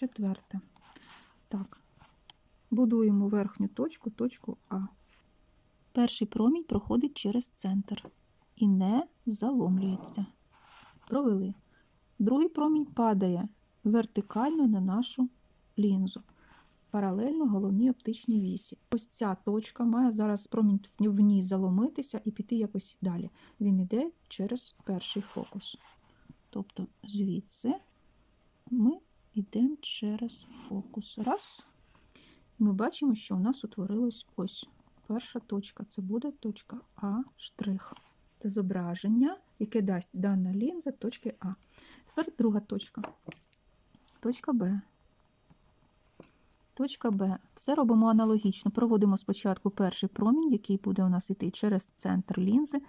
четверте. Так, будуємо верхню точку, точку А. Перший промінь проходить через центр і не заломлюється. Провели. Другий промінь падає вертикально на нашу лінзу, паралельно головній оптичній вісі. Ось ця точка має зараз промінь в ній заломитися і піти якось далі. Він йде через перший фокус. Тобто звідси ми йдемо через фокус. Раз. Ми бачимо, що у нас утворилась ось перша точка. Це буде точка А штрих. Це зображення, яке дасть дана лінза точки А. Тепер друга точка. Точка Б. Точка Б. Все робимо аналогічно. Проводимо спочатку перший промінь, який буде у нас йти через центр лінзи,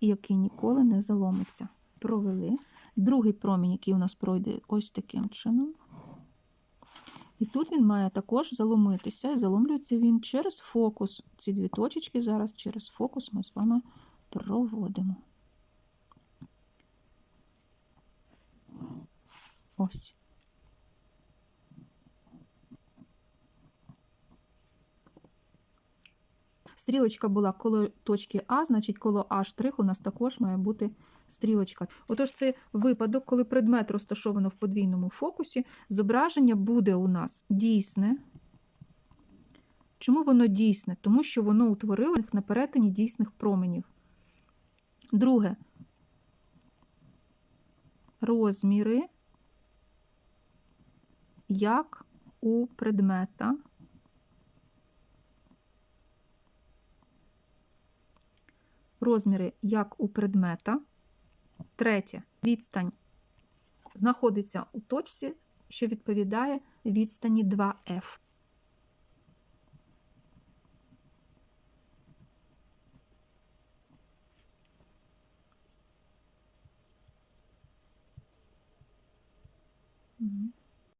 і який ніколи не заломиться. Провели. Другий промінь, який у нас пройде ось таким чином. І тут він має також заломитися, і заломлюється він через фокус. Ці дві точечки зараз через фокус ми з вами проводимо. Ось. Стрілочка була коло точки А, значить коло А штрих у нас також має бути стрілочка. Отож, це випадок, коли предмет розташовано в подвійному фокусі, зображення буде у нас дійсне. Чому воно дійсне? Тому що воно утворило на перетині дійсних променів. Друге. Розміри, як у предмета. Розміри, як у предмета. Третє. Відстань знаходиться у точці, що відповідає відстані 2F.